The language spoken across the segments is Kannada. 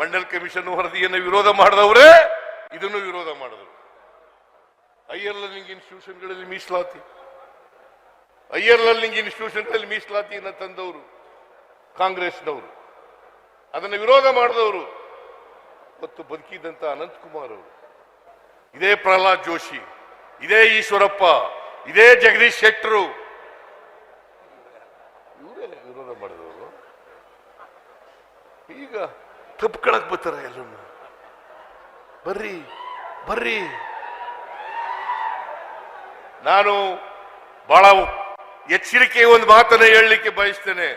ಮಂಡಲ್ ಕಮಿಷನ್ ವರದಿಯನ್ನು ವಿರೋಧ ಮಾಡಿದವರೇ, ಇದನ್ನು ವಿರೋಧ ಮಾಡಿದರು. ಲರ್ನಿಂಗ್ ಇನ್ಸ್ಟಿಟ್ಯೂಷನ್ಗಳಲ್ಲಿ ಮೀಸಲಾತಿ. ಲರ್ನಿಂಗ್ ಇನ್ಸ್ಟಿಟ್ಯೂಷನ್ಗಳಲ್ಲಿ ಮೀಸಲಾತಿಯನ್ನು ತಂದವರು ಕಾಂಗ್ರೆಸ್ನವರು. ಅದನ್ನು ವಿರೋಧ ಮಾಡಿದವರು ಮತ್ತು ಬದುಕಿದಂತ ಅನಂತಕುಮಾರ್ ಅವರು. ಇದೇ ಪ್ರಹ್ಲಾದ್ ಜೋಶಿ, ಇದೇ ಈಶ್ವರಪ್ಪ, ಇದೇ ಜಗದೀಶ್ ಶೆಟ್ಟರು. ಇವರೇ ವಿರೋಧ ಮಾಡಿದವರು. ಈಗ ತಪ್ಕೊಳಕ್ ಬರ್ತಾರ ಎಲ್ಲರೂ ಬರ್ರಿ ಬರ್ರಿ. ನಾನು ಬಹಳ ಎಚ್ಚರಿಕೆ ಒಂದು ಮಾತನ್ನ ಹೇಳಲಿಕ್ಕೆ ಬಯಸ್ತೇನೆ.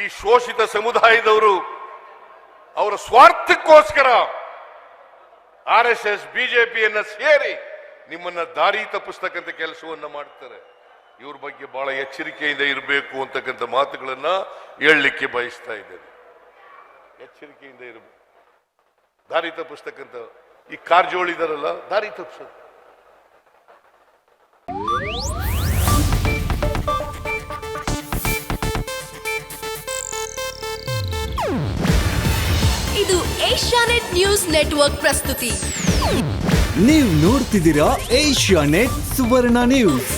ಈ ಶೋಷಿತ ಸಮುದಾಯದವರು ಅವರ ಸ್ವಾರ್ಥಕ್ಕೋಸ್ಕರ ಆರ್ ಎಸ್ ಎಸ್ ಬಿಜೆಪಿಯನ್ನ ಸೇರಿ ನಿಮ್ಮನ್ನ ದಾರಿ ತಪ್ಪಿಸ್ತಕ್ಕಂಥ ಕೆಲಸವನ್ನ ಮಾಡ್ತಾರೆ. ಇವ್ರ ಬಗ್ಗೆ ಬಹಳ ಎಚ್ಚರಿಕೆಯಿಂದ ಇರಬೇಕು ಅಂತಕ್ಕಂಥ ಮಾತುಗಳನ್ನ ಹೇಳಲಿಕ್ಕೆ ಬಯಸ್ತಾ ಇದ್ದೇನೆ. ಎಚ್ಚರಿಕೆಯಿಂದ ಇರಬೇಕು. ದಾರಿ ತಪ್ಪಿಸ್ತಕ್ಕಂಥ ಈ ಕಾರ್ಜೋಳಿದಾರಲ್ಲ ದಾರಿ ತಪ್ಪಿಸೋದು ಇದು ಏಷ್ಯಾನೆಟ್ ನ್ಯೂಸ್ ನೆಟ್ವರ್ಕ್ ಪ್ರಸ್ತುತಿ. ನೀವು ನೋಡ್ತಿದ್ದೀರಾ ಏಷ್ಯಾ ನೆಟ್ ಸುವರ್ಣ ನ್ಯೂಸ್.